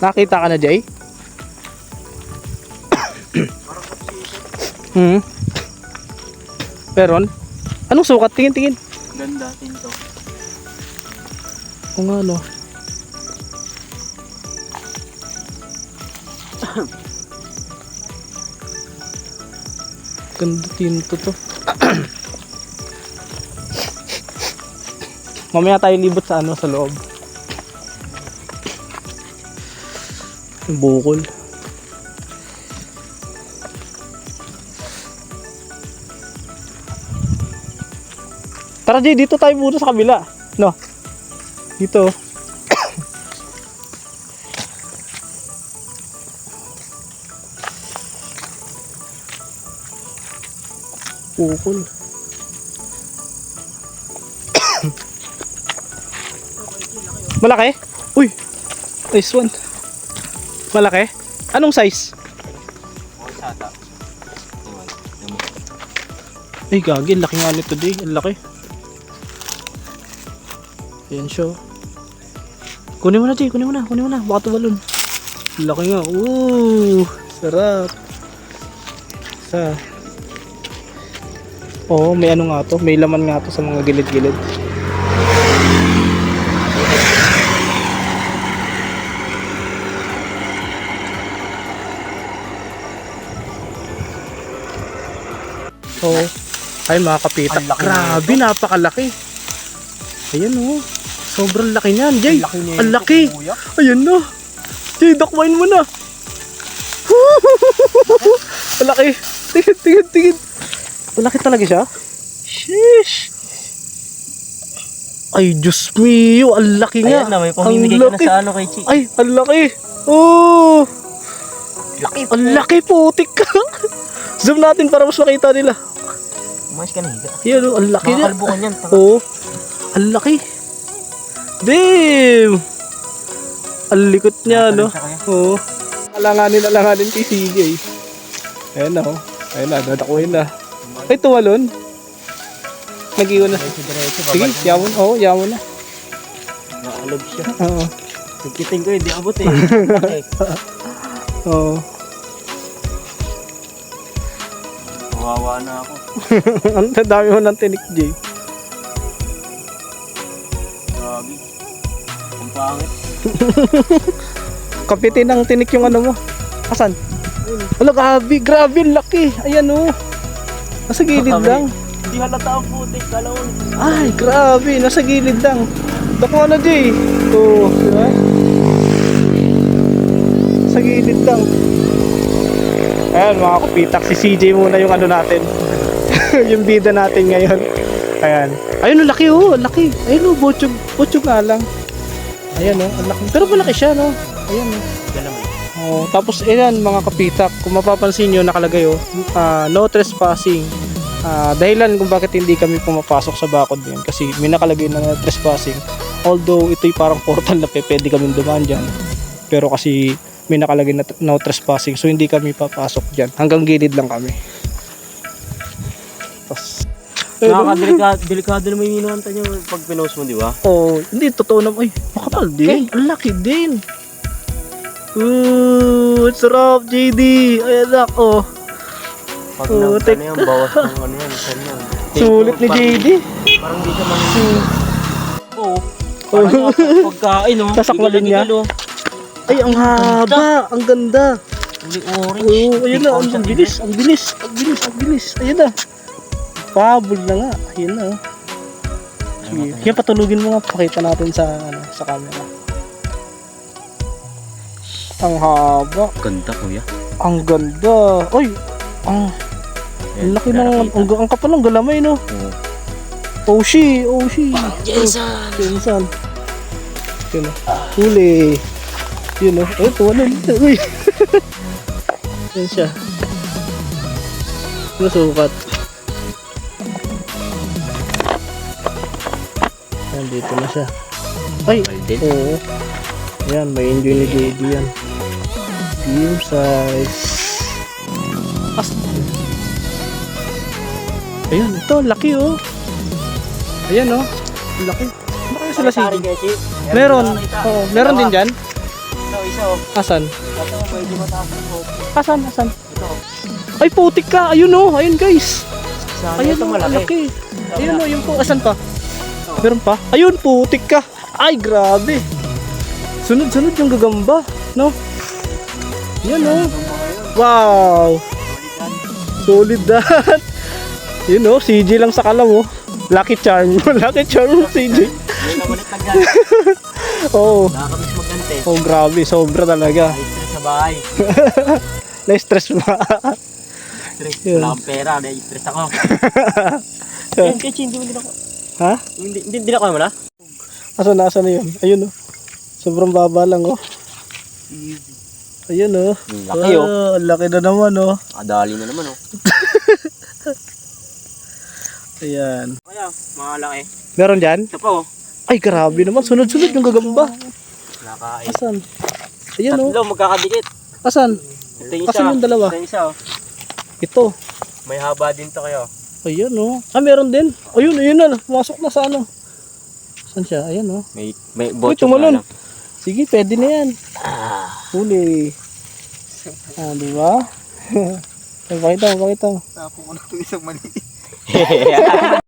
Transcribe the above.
Nakita ka na, Jay? hmm. Meron? Anong sukat? Tingin, tingin. Ganda din to. Kung ano. Ganda tinto to. Mamaya tayo libot sa ano sa loob. Bukol. Tara Jay, dito tayo muna sa kabila. No. Dito. Pukol. Malaki? Uy! Nice one. Malaki? Anong size? Ay, gagi. Laki nga nito, di. Ang laki. Ayan siya. oh. Kunin mo na, Jay. Kunin mo na. Kunin mo na. Baka tumalon. Laki nga. Ooh! Sarap. Sa. Oo, may ano nga to. May laman nga to sa mga gilid-gilid. Oo. Ay, mga kapitak. Grabe, napakalaki. Ayan oh. Sobrang laki niyan, Jay. Ang laki niya. Ayan na. Jay, dakwain mo na. Ang laki. Tingin, tingin, tingin. Ang laki talaga siya. Sheesh. Ay, Diyos mio. Ang laki nga. Ayan na, may pamimigay ka na sa ano kay Chi. Ay, ang laki. Oh, Laki ang laki putik ka. Zoom natin para mas makita nila. Umayos ka na higa. Yan oh, ang laki niya. Makakalbukan yan. tanga. Oo. Ang laki. Damn! Ang likot niya, no? Siya kaya. Oo. Alanganin, alanganin kay CJ. Ayan na, oh. Ayan na, dadakuhin na. Ay, tumalon. Nag-iwan na. Sige, babalik. yawon. Oo, yawon na. Naalog siya. Oo. Nagkiting ko, hindi abot eh. Okay. Oo. Kawawa na ako. Ang dami mo ng tinik, Jay. Grabe. Ang pangit. Kapitin ng tinik yung ano mo. Asan? Wala, grabe. Grabe, ang laki. Ayan, oh. Nasa gilid Grabe. lang. Hindi halata ang putik. Kala ko. Ay, grabe. Nasa gilid lang. Dako na, Jay. Oo, di ba? Sa gilid lang. Ayan, mga kapitak. Si CJ muna yung ano natin. yung bida natin ngayon. Ayan. Ayun, ang laki oh. Ang laki. Ayun oh, bochog. Bochog nga lang. Ayan oh, ang laki. Pero malaki siya, no? Ayan oh. Oh, tapos ayan mga kapitak, kung mapapansin nyo nakalagay oh, ah, no trespassing. Ah, dahilan kung bakit hindi kami pumapasok sa bakod din kasi may nakalagay na no trespassing. Although ito'y parang portal na pwede kami dumaan dyan. Pero kasi may nakalagay na no trespassing so hindi kami papasok dyan. Hanggang gilid lang kami. Tapos, Nakakadelikado delikado naman yung inuwanta niyo pag pinost mo, di ba? Oh, hindi totoo naman. Ay, makapal din. Ang laki din. Ooh, it's sarap, JD. Ayan ako. Pag Oo, nang ano yan, bawas ng ano yan, saan yan. Sulit ni JD. Parang di ka man... Oo. Oh. Parang pagkain, oh. Sasakwalin niya? Ay, ang haba. Ang ganda. Uli orange. Oo, ayun na. Ang, bilis. Ang bilis. Ang bilis. Ang bilis. Ayun na. Pabol na nga. Ayun na. oh. Sige. Kaya patulugin mo nga. Pakita natin sa, ano, sa camera. Ang haba. Ganda, kuya. Ang ganda. Ay, ang, ang laki ng, ang, ang kapal ng galamay, no? Oo. Oshi, Oshi. Yun o. Huli. Yun o. Ay, tuwa na. Uy. Yan siya. Nasukat. Yan, dito na siya. Ay, oo. Yan, may enjoy ni JD yan. Team size. As Ayun, ito, laki oh. Ayan oh. Laki. Kaya sila sige? Meron. Oo, meron din dyan. Ito, isa oh. Asan? Ito, medyo mataas po. Asan? Asan? Ito. Ay, putik ka. Ayun oh. Ayun guys. Sana Ayun ito oh, malaki. malaki. Ayun oh, yung po. Asan pa? Meron pa? Ayun, putik ka. Ay, grabe. Sunod-sunod yung gagamba. No? Yan oh. Wow. Solid that. Yun oh, CJ lang sa kalam oh. Lucky charm. Lucky charm CJ. Yun na ulit. Oo. Nakakamiss magkante. Oh, grabe. Sobra talaga. Ay, stress sa bahay. Na-stress ba? Stress. Wala akong pera. Na-stress ako. Ayun, Kechi, hindi mo din ako. ha? Hindi, hindi, hindi ako wala. Asan na, asan na yun? Ayun oh. Sobrang baba lang oh. Ayun oh. Laki oh. Ah, laki na naman oh. Kadali na naman oh. Ayan. Kaya, mga laki. Meron dyan? Ito pa oh. Ay, grabe naman. Sunod-sunod yung gagamba. Nakain. Asan? Ayan oh. Tatlo, magkakadikit. Asan? Ito yung isa. Asan yung dalawa? Ito yung isa oh. Ito. May haba din to kayo. Ayan oh. Ah, meron din. Ayun, ayun na. Pumasok na sa ano. Saan siya? Ayan oh. May, may botyo tumalon. lang. Sige, pwede na yan. Ah. Huli. Ah, di ba? Ay, pakita mo, pakita mo. Tapo ko na itong isang mali.